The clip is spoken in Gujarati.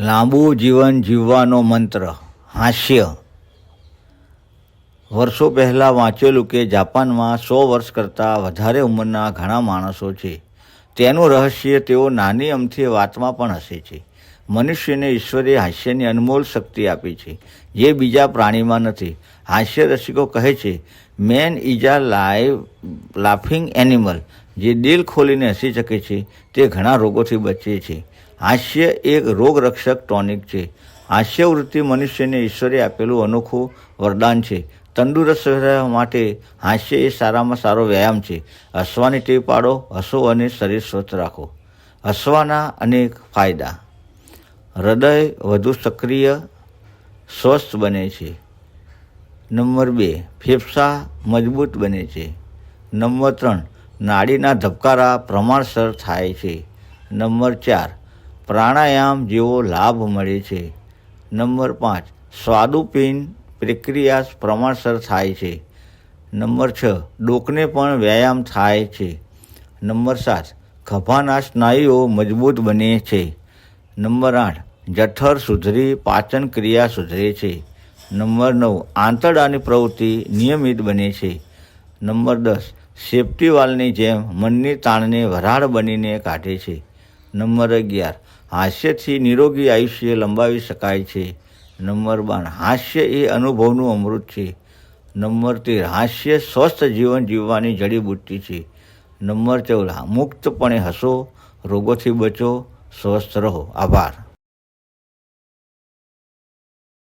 લાંબુ જીવન જીવવાનો મંત્ર, હાસ્ય. વર્ષો પહેલાં વાંચેલું કે જાપાનમાં સો વર્ષ કરતાં વધારે ઉંમરના ઘણા માણસો છે. તેનું રહસ્ય તેઓ નાની અમથી વાતમાં પણ હસે છે. મનુષ્યને ઈશ્વરે હાસ્યની અનમોલ શક્તિ આપી છે, જે બીજા પ્રાણીમાં નથી. હાસ્ય રસિકો કહે છે man is a live laughing animal જે દિલ ખોલીને હસી શકે છે, તે ઘણા રોગોથી બચે છે. હાસ્ય એક રોગરક્ષક ટોનિક છે. હાસ્યવૃત્તિ મનુષ્યને ઈશ્વરે આપેલું અનોખું વરદાન છે. તંદુરસ્ત રહેવા માટે હાસ્ય એ સારામાં સારો વ્યાયામ છે. હસવાની ટેવ પાડો, હસો અને શરીર સ્વસ્થ રાખો. હસવાના અનેક ફાયદા. હૃદય વધુ સક્રિય, સ્વસ્થ બને છે. નંબર બે, ફેફસા મજબૂત બને છે. નંબર ત્રણ નાડીના ધબકારા પ્રમાણસર થાય છે. નંબર ચાર, પ્રાણાયામ જેવો લાભ મળે છે. નંબર પાંચ સ્વાદુપિન પ્રક્રિયા પ્રમાણસર થાય છે. નંબર છ, ડોકને પણ વ્યાયામ થાય છે. નંબર સાત ખભાના સ્નાયુઓ મજબૂત બને છે. નંબર આઠ, જઠર સુધરી પાચન ક્રિયા સુધરે છે. નંબર નવ, આંતરડાની પ્રવૃત્તિ નિયમિત બને છે. નંબર દસ સેફ્ટી વાલની જેમ મનની તાણને વરાળ બનીને કાઢે છે. નંબર અગિયાર. હાસ્યથી નિરોગી આયુષ્ય લંબાવી શકાય છે. નંબર બાર. હાસ્ય એ અનુભવનું અમૃત છે. નંબર તેર. હાસ્ય સ્વસ્થ જીવન જીવવાની જડીબુટ્ટી છે. નંબર ચૌદ. મુક્તપણે હસો, રોગોથી બચો, સ્વસ્થ રહો. આભાર.